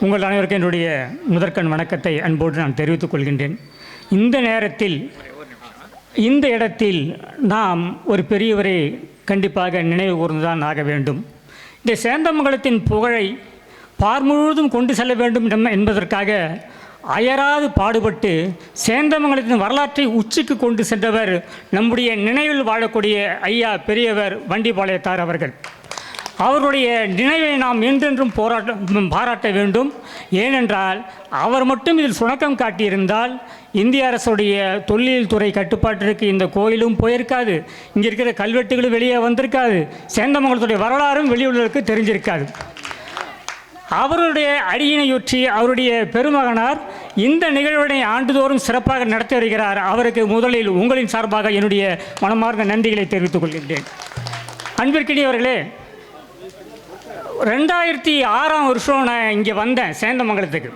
உங்கள் அனைவருக்கும் என்னுடைய முதற்கண் வணக்கத்தை அன்போடு நான் தெரிவித்துக் கொள்கின்றேன். இந்த நேரத்தில் இந்த இடத்தில் நாம் ஒரு பெரியவரை கண்டிப்பாக நினைவு கூர்ந்துதான் ஆக வேண்டும். இந்த சேந்தமங்கலத்தின் புகழை பார் முழுவதும் கொண்டு செல்ல வேண்டும் எம்- என்பதற்காக அயராது பாடுபட்டு சேந்தமங்கலத்தின் வரலாற்றை உச்சிக்கு கொண்டு சென்றவர் நம்முடைய நினைவில் வாழக்கூடிய ஐயா பெரியவர் வண்டிபாளையத்தார் அவர்கள். அவருடைய நினைவை நாம் என்றென்றும் போராட்ட பாராட்ட வேண்டும். ஏனென்றால் அவர் மட்டும் இதில் சுணக்கம் காட்டியிருந்தால் இந்திய அரசுடைய தொல்லியல் துறை கட்டுப்பாட்டிற்கு இந்த கோயிலும் போயிருக்காது. இங்கே இருக்கிற கல்வெட்டுகளும் வெளியே வந்திருக்காது. சேந்தமங்கலத்துடைய வரலாறும் வெளியுள்ளவருக்கு தெரிஞ்சிருக்காது. அவருடைய அடியினையொற்றி அவருடைய பெருமகனார் இந்த நிகழ்வினை ஆண்டுதோறும் சிறப்பாக நடத்தி வருகிறார். அவருக்கு முதலில் உங்களின் சார்பாக என்னுடைய மனமார்ந்த நன்றிகளை தெரிவித்துக் கொள்கின்றேன். அன்பிற்கினியவர்களே ரெண்டாயிரத்தி ஆறாம் வருஷம் நான் இங்கே வந்தேன் சேந்தமங்கலத்துக்கு.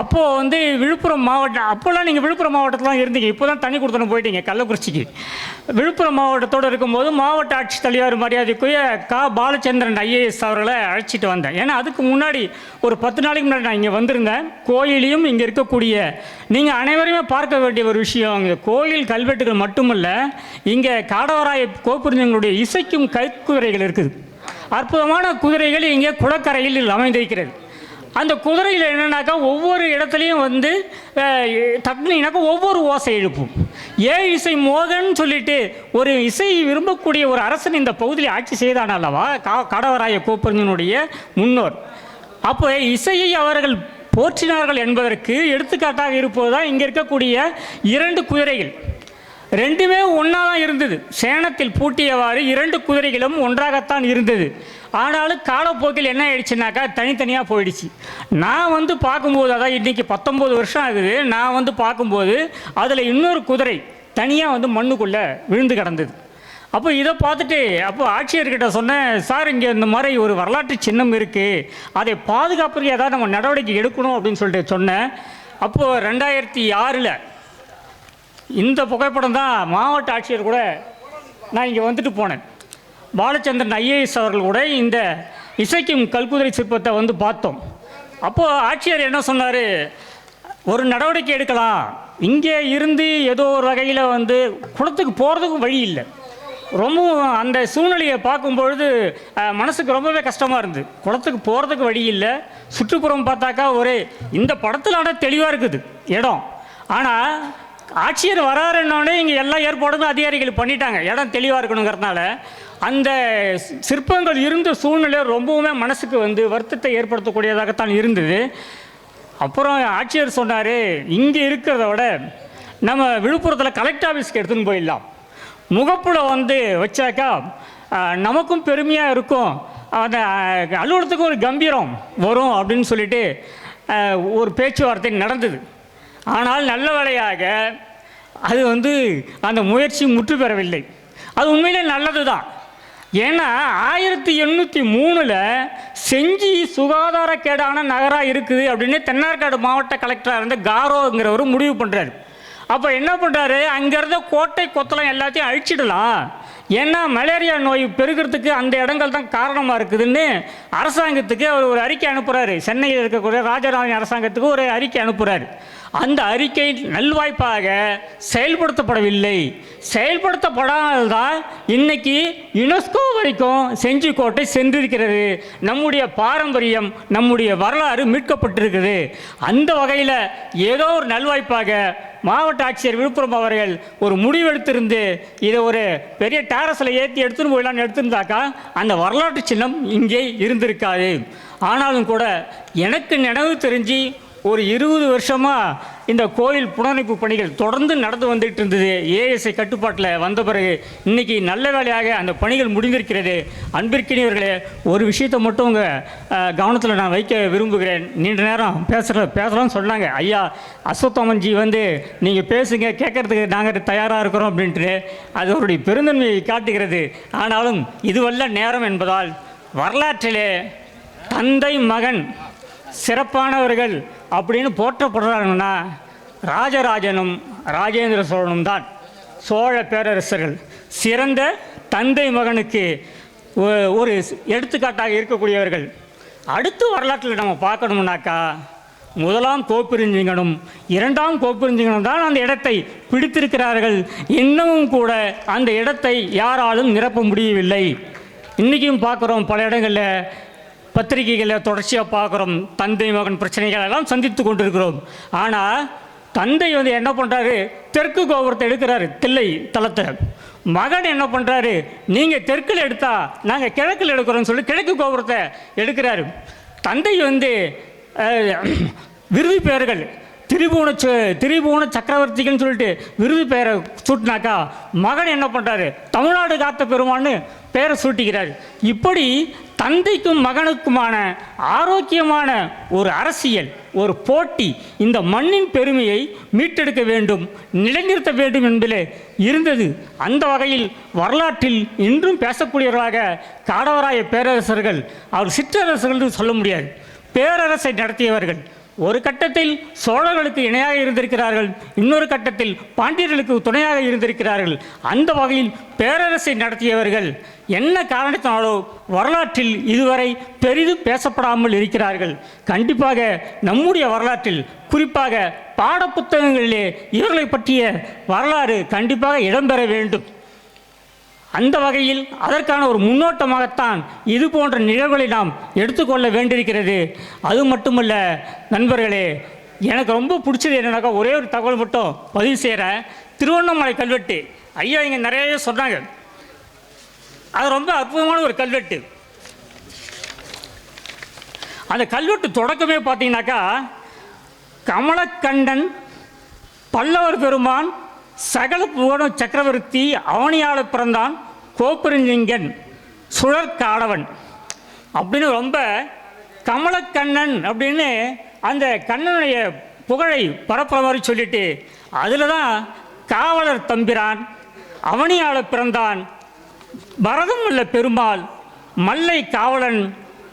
அப்போது வந்து விழுப்புரம் மாவட்டம் அப்போல்லாம் நீங்கள் விழுப்புரம் மாவட்டத்தில் தான் இருந்தீங்க. இப்போ தான் தண்ணி கொடுத்தணும் போயிட்டீங்க கள்ளக்குறிச்சிக்கு. விழுப்புரம் மாவட்டத்தோடு இருக்கும்போது மாவட்ட ஆட்சித்தலைவர் மரியாதைக்குரிய கா. பாலச்சந்திரன் ஐஏஎஸ் அவர்களை அழைச்சிட்டு வந்தேன். ஏன்னா அதுக்கு முன்னாடி ஒரு பத்து நாளைக்கு முன்னாடி நான் இங்கே வந்திருந்தேன். கோயிலையும் இங்கே இருக்கக்கூடிய நீங்கள் அனைவருமே பார்க்க வேண்டிய ஒரு விஷயம் இங்கே கோயில் கல்வெட்டுகள் மட்டுமல்ல இங்கே காடவராய கோபுரிஞ்சங்களுடைய இசைக்கும் கைக்குறைகள் இருக்குது. அற்புதமான குதிரைகள் இங்கே குளக்கரையில் அமைந்திருக்கிறது. அந்த குதிரையில் என்னென்னாக்கா ஒவ்வொரு இடத்துலையும் வந்து அஹ், தட்டினீங்கனாக்கா ஒவ்வொரு ஓசை எழுப்பும். ஏ இசை மோகன் சொல்லிட்டு ஒரு இசை விரும்பக்கூடிய ஒரு அரசன் இந்த பகுதியில் ஆட்சி செய்தான் அல்லவா? கா கடவராய கோப்பரஞ்சனுடைய முன்னோர். அப்போ இசையை அவர்கள் போற்றினார்கள் என்பதற்கு எடுத்துக்காட்டாக இருப்பதுதான் இங்கே இருக்கக்கூடிய இரண்டு குதிரைகள். ரெண்டுமே ஒன்றா தான் இருந்தது. சேணத்தில் பூட்டியவாறு இரண்டு குதிரைகளும் ஒன்றாகத்தான் இருந்தது. ஆனாலும் காலப்போக்கில் என்ன ஆயிடுச்சுனாக்கா தனித்தனியாக போயிடுச்சு. நான் வந்து பார்க்கும்போது அதான் இன்றைக்கி பத்தொம்போது வருஷம் ஆகுது நான் வந்து பார்க்கும்போது அதில் இன்னொரு குதிரை தனியாக வந்து மண்ணுக்குள்ளே விழுந்து கிடந்தது. அப்போ இதை பார்த்துட்டு அப்போ ஆட்சியர்கிட்ட சொன்னேன் சார் இங்கே இந்த மாதிரி ஒரு வரலாற்று சின்னம் இருக்குது அதை பாதுகாப்புக்கு ஏதாவது நம்ம நடவடிக்கை எடுக்கணும் அப்படின்னு சொல்லிட்டு சொன்னேன். அப்போது ரெண்டாயிரத்தி ஆறில் இந்த புகைப்படம் தான் மாவட்ட ஆட்சியர் கூட நான் இங்கே வந்துட்டு போனேன். பாலச்சந்திரன் ஐஏஎஸ் அவர்கள் கூட இந்த இசைக்கும் கல்குதிரை சிற்பத்தை வந்து பார்த்தோம். அப்போது ஆட்சியர் என்ன சொன்னார்? ஒரு நடவடிக்கை எடுக்கலாம். இங்கே இருந்து ஏதோ ஒரு வகையில் வந்து குளத்துக்கு போகிறதுக்கும் வழி இல்லை. ரொம்பவும் அந்த சூழ்நிலையை பார்க்கும்பொழுது மனசுக்கு ரொம்பவே கஷ்டமாக இருந்தது. குளத்துக்கு போகிறதுக்கு வழி இல்லை. சுற்றுப்புறம் பார்த்தாக்கா ஒரு இந்த படத்தில் ஆனால் தெளிவாக இருக்குது இடம். ஆனால் ஆட்சியர் வராருன்னொடனே இங்கே எல்லா ஏற்பாடுமே அதிகாரிகள் பண்ணிட்டாங்க. இடம் தெளிவாக இருக்கணுங்கிறதுனால அந்த சிற்பங்கள் இருந்த சூழ்நிலை ரொம்பவுமே மனசுக்கு வந்து வருத்தத்தை ஏற்படுத்தக்கூடியதாகத்தான் இருந்தது. அப்புறம் ஆட்சியர் சொன்னார் இங்கே இருக்கிறத விட நம்ம விழுப்புரத்தில் கலெக்டர் ஆஃபீஸ்க்கு எடுத்துன்னு போயிடலாம். முகப்புல வந்து வச்சாக்கா நமக்கும் பெருமையாக இருக்கும். அந்த அலுவலகத்துக்கும் ஒரு கம்பீரம் வரும் அப்படின்னு சொல்லிட்டு ஒரு பேச்சுவார்த்தை நடந்தது. ஆனால் நல்ல வேலையாக அது வந்து அந்த முயற்சி முற்று பெறவில்லை. அது உண்மையிலே நல்லது தான் ஏன்னா ஆயிரத்தி எண்ணூற்றி மூணில் செஞ்சி சுகாதாரக்கேடான நகராக இருக்குது அப்படின்னு தென்னார்காடு மாவட்ட கலெக்டராக இருந்த காரோங்கிறவர் முடிவு பண்ணுறாரு அப்போ என்ன பண்ணுறாரு அங்கேருந்த கோட்டை கொத்தளம் எல்லாத்தையும் அழிச்சிடலாம். ஏன்னா மலேரியா நோய் பெருகிறதுக்கு அந்த இடங்கள் தான் காரணமாக இருக்குதுன்னு அரசாங்கத்துக்கு அவர் ஒரு அறிக்கை அனுப்புகிறாரு சென்னையில் இருக்கக்கூடிய ராஜராஜன் அரசாங்கத்துக்கு ஒரு அறிக்கை அனுப்புகிறாரு அந்த அறிக்கை நல்வாய்ப்பாக செயல்படுத்தப்படவில்லை. செயல்படுத்தப்படாததால் இன்னைக்கு யுனெஸ்கோ வரைக்கும் செஞ்சிக்கோட்டை சென்றிருக்கிறது. நம்முடைய பாரம்பரியம் நம்முடைய வரலாறு மீட்கப்பட்டிருக்குது. அந்த வகையில் ஏதோ ஒரு நல்வாய்ப்பாக மாவட்ட ஆட்சியர் விழுப்புரம் அவர்கள் ஒரு முடிவெடுத்திருந்து இதை ஒரு பெரிய டேரஸில் ஏற்றி எடுத்துன்னு போயிடலான்னு எடுத்திருந்தாக்கா அந்த வரலாற்று சின்னம் இங்கே இருந்திருக்காது. ஆனாலும் கூட எனக்கு நினைவு தெரிஞ்சு ஒரு இருபது வருஷமாக இந்த கோயில் புனரமைப்பு பணிகள் தொடர்ந்து நடந்து வந்துட்டு இருந்தது. ஏஎஸ்ஐ கட்டுப்பாட்டில் வந்த பிறகு இன்னைக்கு நல்ல வேலையாக அந்த பணிகள் முடிந்திருக்கிறது. அன்பிற்கினியவர்களே ஒரு விஷயத்தை மட்டும் உங்கள் கவனத்தில் நான் வைக்க விரும்புகிறேன். நீண்ட நேரம் பேசுகிற பேசலாம்னு சொன்னாங்க. ஐயா அஸ்வத்தாமன்ஜி வந்து நீங்கள் பேசுங்க கேட்கறதுக்கு நாங்கள் தயாராக இருக்கிறோம் அப்படின்ட்டு அது அவருடைய பெருந்தன்மையை காட்டுகிறது. ஆனாலும் இதுவல்ல நேரம் என்பதால் வரலாற்றிலே தந்தை மகன் சிறப்பானவர்கள் அப்படின்னு போற்றப்படுறாங்கன்னா ராஜராஜனும் ராஜேந்திர சோழனும் தான். சோழ பேரரசர்கள். சிறந்த தந்தை மகனுக்கு ஒ- ஒரு எடுத்துக்காட்டாக இருக்கக்கூடியவர்கள். அடுத்து வரலாற்றில் நம்ம பார்க்கணும்னாக்கா முதலாம் கோப்பெருஞ்சிங்கனும் இரண்டாம் கோப்பெருஞ்சிங்கனும் தான் அந்த இடத்தை பிடித்திருக்கிறார்கள். இன்னமும் கூட அந்த இடத்தை யாராலும் நிரப்ப முடியவில்லை. இன்றைக்கும் பார்க்குறோம் பல இடங்களில் பத்திரிகைகளில் தொடர்ச்சியாக பார்க்குறோம். தந்தை மகன் பிரச்சனைகள் எல்லாம் சந்தித்து கொண்டிருக்கிறோம். ஆனால் தந்தை வந்து என்ன பண்ணுறாரு தெற்கு கோபுரத்தை எடுக்கிறாரு தில்லை தளத்தை. மகன் என்ன பண்ணுறாரு நீங்கள் தெற்கில் எடுத்தா நாங்கள் கிழக்கில் எடுக்கிறோம்னு சொல்லி கிழக்கு கோபுரத்தை எடுக்கிறாரு. தந்தை வந்து விருது பெயர்கள் திரிபுவன திரிபுவன சக்கரவர்த்திகள்னு சொல்லிட்டு விருது பெயரை சூட்டினாக்கா மகன் என்ன பண்ணுறாரு தமிழ்நாடு காத்த பெருமான்னு பெயரை சூட்டிக்கிறார். இப்படி தந்தைக்கும் மகனுக்குமான ஆரோக்கியமான ஒரு அரசியல் ஒரு போட்டி இந்த மண்ணின் பெருமையை மீட்டெடுக்க வேண்டும் நிலைநிறுத்த வேண்டும் என்பதிலே இருந்தது. அந்த வகையில் வரலாற்றில் இன்றும் பேசக்கூடியவர்களாக காடவராய பேரரசர்கள் அவர் சிற்றரசர்கள் என்று சொல்ல முடியாது. பேரரசை நடத்தியவர்கள் ஒரு கட்டத்தில் சோழர்களுக்கு இணையாக இருந்திருக்கிறார்கள் இன்னொரு கட்டத்தில் பாண்டியர்களுக்கு துணையாக இருந்திருக்கிறார்கள். அந்த வகையில் பேரரசை நடத்தியவர்கள் என்ன காரணத்தினாலோ வரலாற்றில் இதுவரை பெரிதும் பேசப்படாமல் இருக்கிறார்கள். கண்டிப்பாக நம்முடைய வரலாற்றில் குறிப்பாக பாடப்புத்தகங்களிலே இவர்களை பற்றிய வரலாறு கண்டிப்பாக இடம்பெற வேண்டும். அந்த வகையில் அதற்கான ஒரு முன்னோட்டமாகத்தான் இது போன்ற நிகழ்வுகளை நாம் எடுத்துக்கொள்ள வேண்டியிருக்கிறது. அது மட்டுமல்ல நண்பர்களே எனக்கு ரொம்ப பிடிச்சது என்னன்னாக்கா ஒரே ஒரு தகவல் மட்டும் பதிவு செய்கிறேன் திருவண்ணாமலை கல்வெட்டு. ஐயா இங்கே நிறைய சொன்னாங்க. அது ரொம்ப அற்புதமான ஒரு கல்வெட்டு. அந்த கல்வெட்டு தொடக்கமே பார்த்தீங்கன்னாக்கா கமலக்கண்டன் பல்லவர் பெருமான் சகல புவன சக்கரவர்த்தி அவனியால பிறந்தான் கோப்பெருஞ்சிங்கன் சுழற்காடவன். அப்படின்னு ரொம்ப கமலக்கண்ணன் அப்படின்னு அந்த கண்ணனுடைய புகழை பரப்புற மாதிரி சொல்லிட்டு அதில் தான் காவலர் தம்பிரான் அவனியால பிறந்தான் பரதம் உள்ள பெருமாள் மல்லை காவலன்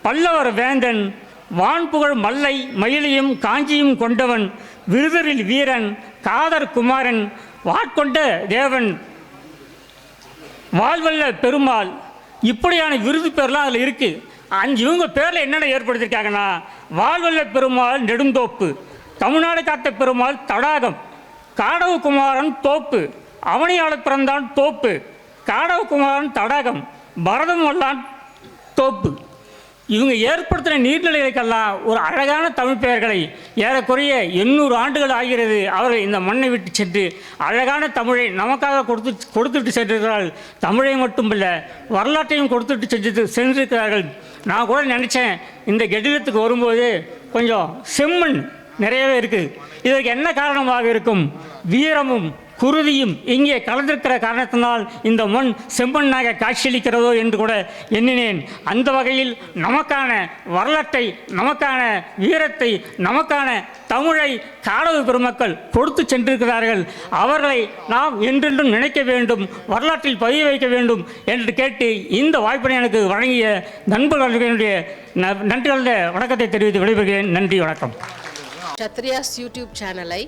பல்லவர் வேந்தன் வான்புகழ் மல்லை மயிலையும் காஞ்சியும் கொண்டவன் விருதரில் வீரன் காதர் குமாரன் வாட்கொண்ட தேவன் வாழ்வல்ல பெருமாள். இப்படியான விருது பேர்லாம் அதில் இருக்குது அஞ்சு இவங்க பேரில் என்னென்ன ஏற்படுத்தியிருக்காங்கன்னா வாழ்வல்ல பெருமாள் நெடுந்தோப்பு தமிழ்நாடு காத்த பெருமாள் தடாகம் காடவகுமாரன் தோப்பு அவனியாள பிறந்தான் தோப்பு காடவகுமாரன் தடாகம் பரதம் வல்லான் தோப்பு. இவங்க ஏற்படுத்தின நீர்நிலைகளுக்கெல்லாம் ஒரு அழகான தமிழ் பெயர்களை ஏறக்குறைய எண்ணூறு ஆண்டுகள் ஆகிறது. அவர்கள் இந்த மண்ணை விட்டு சென்று அழகான தமிழை நமக்காக கொடுத்து கொடுத்துட்டு சென்றிருக்கிறார்கள். தமிழை மட்டுமல்ல வரலாற்றையும் கொடுத்துட்டு சென்று சென்றிருக்கிறார்கள். நான் கூட நினச்சேன் இந்த கெடிலத்துக்கு வரும்போது கொஞ்சம் செம்மண் நிறையவே இருக்குது இதற்கு என்ன காரணமாக இருக்கும்? வீரமும் குருதியும் இங்கே கலந்திருக்கிற காரணத்தினால் இந்த மண் செம்மண்ணாக காட்சியளிக்கிறதோ என்று கூட எண்ணினேன். அந்த வகையில் நமக்கான வரலாற்றை நமக்கான வீரத்தை நமக்கான தமிழை காடவ பெருமக்கள் கொடுத்து சென்றிருக்கிறார்கள். அவர்களை நாம் என்றென்றும் நினைக்க வேண்டும் வரலாற்றில் பதிய வைக்க வேண்டும் என்று கேட்டு இந்த வாய்ப்பினை எனக்கு வழங்கிய நண்பர்களுடைய ந- நன்றி கலந்த வணக்கத்தை தெரிவித்து விடைபெறுகிறேன். நன்றி வணக்கம். சத்ரியாஸ் யூடியூப் சேனலை